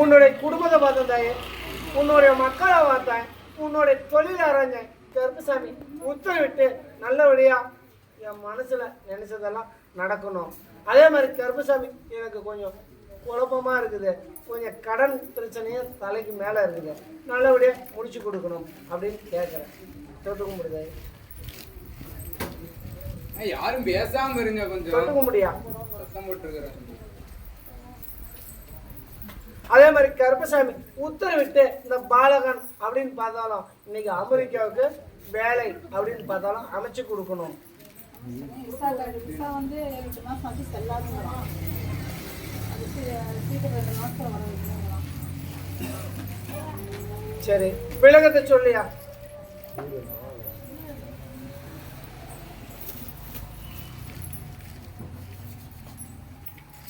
உன்னுடைய குடும்பத்தை பார்த்தேன் தாயே உன்னுடைய மக்களை பார்த்தேன் உன்னுடைய தொழில் அரைஞ்சேன் கருப்புசாமி உத்தரவிட்டு நல்லபடியா என் மனசுல நினைச்சதெல்லாம் நடக்கணும். அதே மாதிரி கருப்புசாமி எனக்கு கொஞ்சம் குழப்பமா இருக்குது. கொஞ்சம் கடன் பிரச்சனையும் தலைக்கு மேல இருக்குது. நல்லபடியா முடிச்சு கொடுக்கணும் அப்படின்னு கேட்குறேன் தொட்டுக்க முடியாது? யாரும் பேசாம இருங்க கொஞ்சம். தொட்டுக்க முடியா? சத்தம் போட்டுருக்கிறேன். அதே மாதிரி கருப்பசாமி உத்தரவிட்டு இந்த பாலகன் அப்படின்னு பார்த்தாலும் இன்னைக்கு அமெரிக்காவுக்கு வேலை அப்படின்னு பார்த்தாலும் அமைச்சு கொடுக்கணும். வந்து மாதம் ரெண்டு மாதம் சரி விலகத்தை சொல்லியா?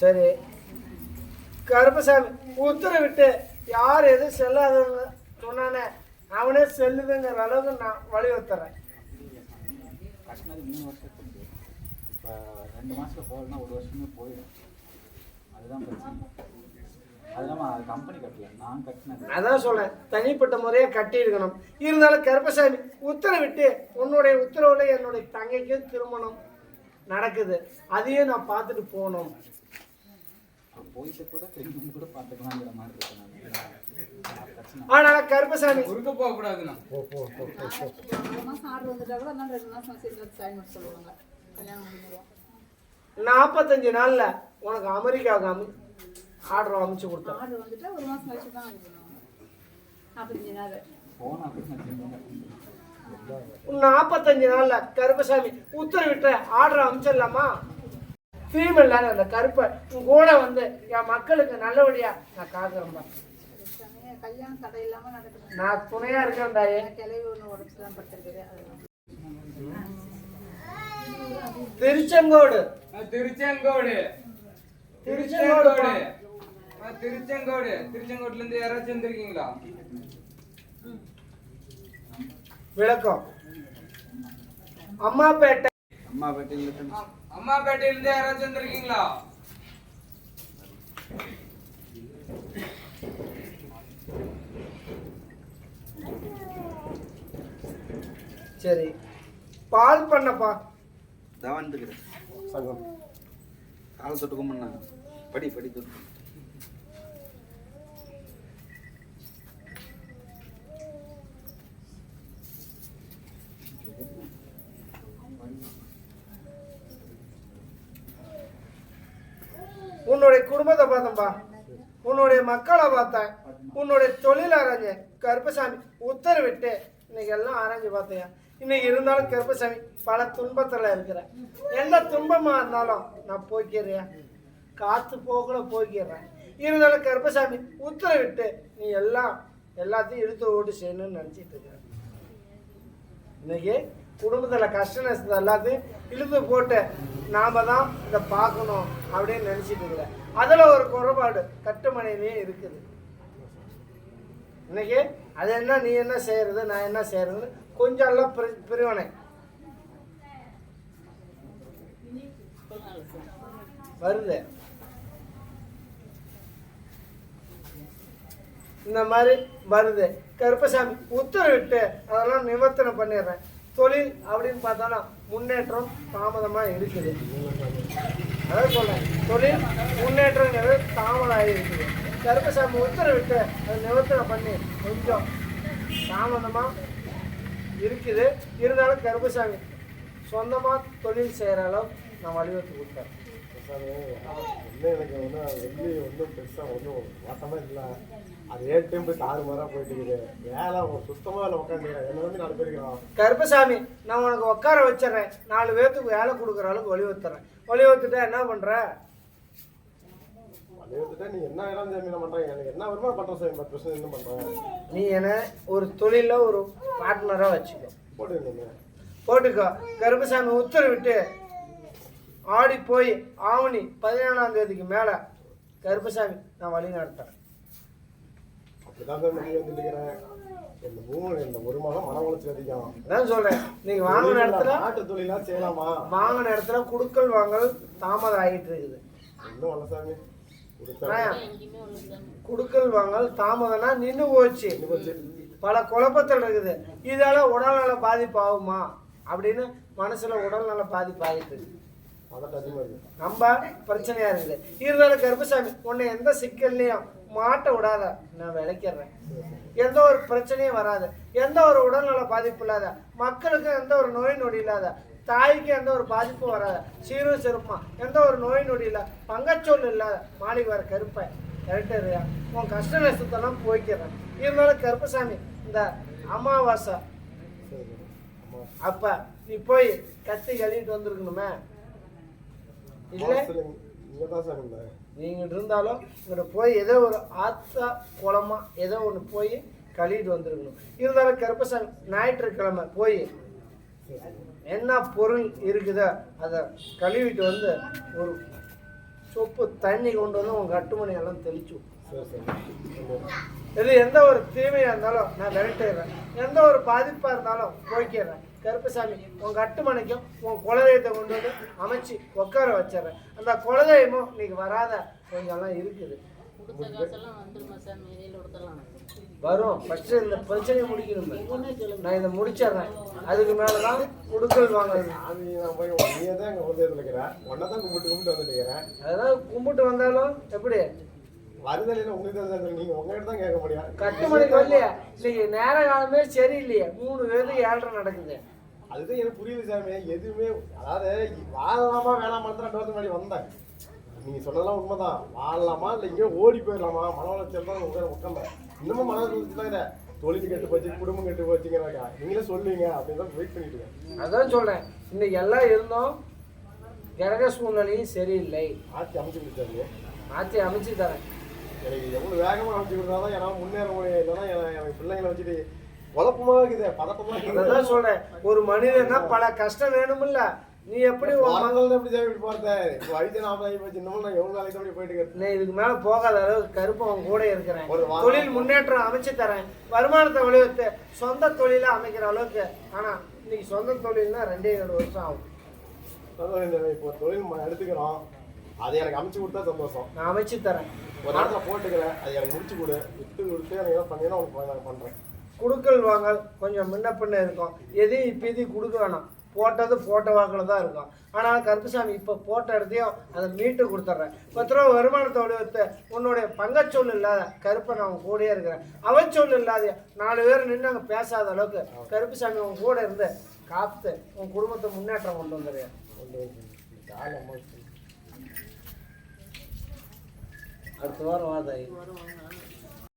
சரி. கருப்பசாமி உத்தரவிட்டு யார் எதுவும் செல்லாதவங்க சொன்னானே அவனே செல்லுதுங்கிற அளவுக்கு நான் வலியுறுத்துறேன் கட்டினது மூணு வருஷத்துக்கு இப்போ ரெண்டு மாசத்துல போகலன்னா ஒரு வருஷமே போயிடும் அதுதான் பிரச்சனை அது இல்லாமல் கம்பெனி கட்டல நான் கட்டினேன் அதான் சொல்றேன் தனிப்பட்ட முறையை கட்டி இருக்கணும் இருந்தாலும் கருப்பசாமி உத்தரவிட்டு உன்னுடைய உத்தரவுல என்னுடைய தங்கைக்கும் திருமணம் நடக்குது. அதையும் நான் பார்த்துட்டு போகணும். போயிட்டு கூட திரும்பி கூட பார்த்துக்கலாங்கிற மாதிரி இருக்கு நான். ஆனால் கருப்பசாமி. குறுக்க போக கூடாதுண்ணா. ஒரு மாதம் ஆர்டர் வந்துட்டா கூட அதனால ரெண்டு மாதம் சீக்கிரம் சைன் பண்ண சொல்லுவாங்க. கல்யாணம் பண்ணிடுவோம் நாற்பத்தஞ்சு நாள்ல உனக்கு அமெரிக்காவுக்கு அமி ஆர்டர் அமைச்சு கொடுத்தேன் ஆர்டர் வந்துட்டா ஒரு மாதம் கழிச்சு தான் நாற்பத்தஞ்சு நாள். நான் கட்டணும் நாற்பத்தஞ்சு நாள்ல கருப்பசாமி உத்தரவிட்ட ஆர்டர் அமைச்சிடலாமா? ஃபீமேல் அந்த கருப்பை உன் கூட வந்து என் மக்களுக்கு நல்லபடியா நான் காக்குறேன்பா நான் துணையா இருக்கேன் தாயே. திருச்செங்கோடு. திருச்செங்கோடு. திருச்செங்கோடு. திருச்செங்கோடு. திருச்செங்கோட்டுல இருந்து யாராச்சும் வந்திருக்கீங்களா? விளக்கம். அம்மாப்பேட்டை அம்மா பேட்டையில் ஆ, அம்மாப்பேட்டையில இருந்து யாராச்சும் வந்திருக்கீங்களா? சரி. பால் பண்ணப்பா. தான் வந்துக்கிறேன் சகம் காலை தொட்டு கும்பிடுண்ணா படி படி தொட்டு. உன்னுடைய குடும்பத்தை பார்த்தேன்பா உன்னுடைய மக்களை பார்த்தேன். உன்னுடைய தொழில் அரைஞ்சேன் கருப்பசாமி உத்தரவிட்டு இன்னைக்கு எல்லாம் அரைஞ்சு பார்த்தேன் இன்னைக்கு இருந்தாலும் கருப்பசாமி பல துன்பத்தில் இருக்கிறேன் எந்த துன்பமாக இருந்தாலும் நான் போய்க்கிறேன். காற்று போகல போய்க்கிறேன். இருந்தாலும் கருப்பசாமி உத்தரவிட்டு நீ எல்லாம் எல்லாத்தையும் இழுத்து ஓட்டு செய்யணும்னு நினச்சிட்டு இருக்கிறேன் இன்னைக்கு குடும்பத்தில் கஷ்ட நஷ்டத்தை எல்லாத்தையும் இழுத்து போட்டு நாம் தான் இதை பார்க்கணும் அப்படின்னு நினச்சிட்டு இருக்கிறேன் அதில் ஒரு குறைபாடு கட்டுமனையிலேயே இருக்குது. இன்னைக்கு அது என்ன நீ என்ன செய்கிறது நான் என்ன செய்கிறதுன்னு கொஞ்சம் எல்லாம் பிரி பிரிவினை வருது. இந்த மாதிரி வருது. கருப்பசாமி உத்தரவிட்டு அதெல்லாம் நிவர்த்தனை பண்ணிடுறேன். தொழில் அப்படின்னு பார்த்தாலும் முன்னேற்றம் தாமதமாக இருக்குது. அதாவது சொல்றேன் தொழில் முன்னேற்றங்கிறது தாமதமாக இருக்குது. கருப்பசாமி உத்தரவிட்டு அதை நிவர்த்தனை பண்ணி கொஞ்சம் தாமதமாக இருக்குது. இருந்தாலும் கருப்பசாமி சொந்தமாக தொழில் செய்கிற அளவு நான் வலியுறுத்தி கொடுத்தேன். எனக்கு ஒன்றும் வெள்ளி ஒன்றும் பெருசாக ஒன்றும் வாட்டமாக இல்லை. அது டைம் போய் தாறு மாறாக போயிட்டு இருக்குது? வேலை சுத்தமாக இல்லை உட்காந்துக்கிறேன் என்ன வந்து நாலு பேர் இருக்கிறோம் கருப்பசாமி நான் உனக்கு உட்கார வச்சிடுறேன் நாலு பேர்த்துக்கு வேலை கொடுக்குற அளவுக்கு வலியுறுத்துறேன் வலியுறுத்துட்டா என்ன பண்ற? வலியுறுத்துட்டா நீ என்ன வேலை சாமி பண்ணுறேன் எனக்கு என்ன வருமானம் பண்ணுறேன் சாமி. என்ன பண்ணுறேன் நீ என்ன ஒரு தொழிலில் ஒரு பார்ட்னராக வச்சுக்கோ. போட்டு நீங்கள் போட்டுக்கோ. கருப்பசாமி உத்தரவிட்டு ஆடி போய் ஆவணி பதினேழாம் தேதிக்கு மேலே கருப்பசாமி நான் வழி நடத்துறேன் இந்த மூணு இந்த ஒரு மாதம் மன உளைச்சல் அதிகம். அதான் சொல்றேன். நீங்க வாங்கின இடத்துல நாட்டு தொழிலாம் செய்யலாமா? வாங்கின இடத்துல குடுக்கல் வாங்கல் தாமதம் ஆகிட்டு இருக்குது. இன்னும் வரல சாமி. கொடுத்தா குடுக்கல் வாங்கல் தாமதம்னா நின்று போச்சு. பல குழப்பத்தில் இருக்குது. இதால உடல்நல பாதிப்பு ஆகுமா? அப்படின்னு மனசுல உடல்நல பாதிப்பு ஆகிட்டு இருக்கு நம்ம பிரச்சனையா இருக்குது. இருந்தாலும் கருப்பசாமி உன்னை எந்த சிக்கல்லையும் மாட்ட விடாத. நான் விளக்கிடுறேன். எந்த ஒரு பிரச்சனையும் வராது. எந்த ஒரு உடல்நல பாதிப்பு இல்லாத. மக்களுக்கு எந்த ஒரு நோய் நொடி இல்லாத. தாய்க்கு எந்த ஒரு பாதிப்பும் வராது. சீரும் சிறுமா எந்த ஒரு நோய் நொடி இல்லை. பங்கச்சொல் இல்லாத. மாளிகை வர கருப்பை கரெக்டா உன் கஷ்ட நஷ்டத்தெல்லாம் போய்க்கிறேன் இருந்தாலும் கருப்பசாமி இந்த அமாவாசை. சரி அப்ப நீ போய் கத்தி கழுவிட்டு வந்திருக்கணுமே. இல்லை. இங்கே தான் சார் இருந்தேன் நீங்க இருந்தாலும் இங்கிட்ட போய் ஏதோ ஒரு ஆத்தா குளமா ஏதோ ஒன்று போய் கழுவிட்டு வந்திருக்கணும். இருந்தாலும் கருப்பசாமி ஞாயிற்றுக்கிழமை போய் என்ன பொருள் இருக்குதோ அதை கழுவிட்டு வந்து ஒரு சொப்பு தண்ணி கொண்டு வந்து உன் கட்டுமணி எல்லாம் தெளிச்சு இது எந்த ஒரு தீமையாக இருந்தாலும் நான் விரட்டிடுறேன். எந்த ஒரு பாதிப்பாக இருந்தாலும் போய்க்கிறேன். கருப்பசாமி உன் கட்டுமனைக்கும் உன் குலதெய்வத்தை கொண்டு வந்து அமைச்சு உட்கார வச்சிடுறேன். அந்த குலதெய்வமும் இன்னைக்கு வராத கொஞ்சம்லாம் இருக்குது. வரும். ஃபஸ்ட்டு இந்த பிரச்சனையை முடிக்கணும் நான் இதை முடிச்சிடுறேன். அதுக்கு மேலே தான் கொடுக்கல் வாங்குறது சாமி நான் போய் நீயே தான் எங்கள் குலதெய்வத்தில் இருக்கிறேன். ஒன்றை தான் கும்பிட்டு கும்பிட்டு வந்துட்டுக்கிறேன் அதான் கும்பிட்டு வந்தாலும் எப்படி? வருதலையில் உங்களுக்கு தான் சார் நீங்கள் உங்கள்கிட்ட தான் கேட்க முடியும் கட்டுமணிக்கு வரலையே இன்னைக்கு நேர காலமே சரியில்லையே. மூணு பேருக்கு ஏழரை நடக்குது. அதுதான் எனக்கு புரியுது சாமி. எதுவுமே அதாவது வாழலாமா வேணாமா ரெண்டு வருஷம் முன்னாடி வந்தேன். நீங்க சொன்னதெல்லாம் உண்மைதான். வாழலாமா இல்லை இங்கேயோ ஓடி போயிடலாமா? மன வளர்ச்சியில் தான் உட்கார உட்காந்தேன் இன்னமும் மன வளர்ச்சி தான் தொழில் கெட்டு போச்சு குடும்பம் கெட்டு போச்சுங்கிறாக்கா நீங்களே சொல்லுவீங்க அப்படின்னு தான் வெயிட் பண்ணிட்டு இருக்கேன். அதான் சொல்றேன். இன்னைக்கு எல்லாம் இருந்தோம். கிரக சூழ்நிலையும் சரியில்லை. ஆட்சி அமைச்சு கொடுத்தாரு மாற்றி அமைச்சு தரேன். எனக்கு எவ்வளோ வேகமாக அமைச்சு கொடுத்தா தான் என்னால் முன்னேற முடியும் இல்லைன்னா என- எனக்கு பிள்ளைங்களை வச்சுட்டு குழப்பமா இருக்குது பதட்டமா இருக்குது. சொல்றேன் ஒரு மனிதனா பல கஷ்டம் வேணுமில்ல. நீ எப்படி மகள் எப்படி இப்படி பார்த்தேன் இப்போ வயசு நாற்பது ஆகி போச்சு. இன்னமும் நான் எவ்வளோ நாளைக்கு அப்படி போயிட்டு இருக்கேன்? இதுக்கு மேல போகாத அளவுக்கு கருப்பு அவன் கூட இருக்கிறேன். ஒரு. தொழில் முன்னேற்றம் அமைச்சு தரேன். வருமானத்தை விளைவித்து சொந்த தொழிலை அமைக்கிற அளவுக்கு. ஆனா இன்னைக்கு சொந்த தொழில்னா ரெண்டே ஏழு வருஷம் ஆகும். இப்போ தொழில் எடுத்துக்கிறோம். அதை எனக்கு அமைச்சு கொடுத்தா சந்தோஷம். நான் அமைச்சு தரேன். ஒரு இடத்துல போட்டுக்கிறேன் அதை எனக்கு முடிச்சு கொடு. விட்டு கொடுத்து எனக்கு ஏதாவது பண்ணீங்கன்னா உனக்கு நான் பண்ணுறேன் குடுக்கல் வாங்கல் கொஞ்சம் முன்ன பின்ன இருக்கும். எதையும் இப்போ எதையும் கொடுக்க வேணாம். போட்டது போட்ட வாக்கில் தான் இருக்கும். ஆனால் கருப்புசாமி இப்போ போட்ட இடத்தையும் அதை மீட்டு கொடுத்துட்றேன். பத்து ரூபா வருமானத்தை விடுவித்து உன்னுடைய பங்கச்சொல் இல்லாத கருப்பை நான் கூடயே இருக்கிறேன். அவச்சொல் இல்லாத நாலு பேர் நின்று அங்கே பேசாத அளவுக்கு கருப்புசாமி உன் கூட இருந்து காத்து உன் குடும்பத்தை முன்னேற்றம் கொண்டு வந்துடுறேன் அடுத்த வாரம் வாதாயி வருவாங்க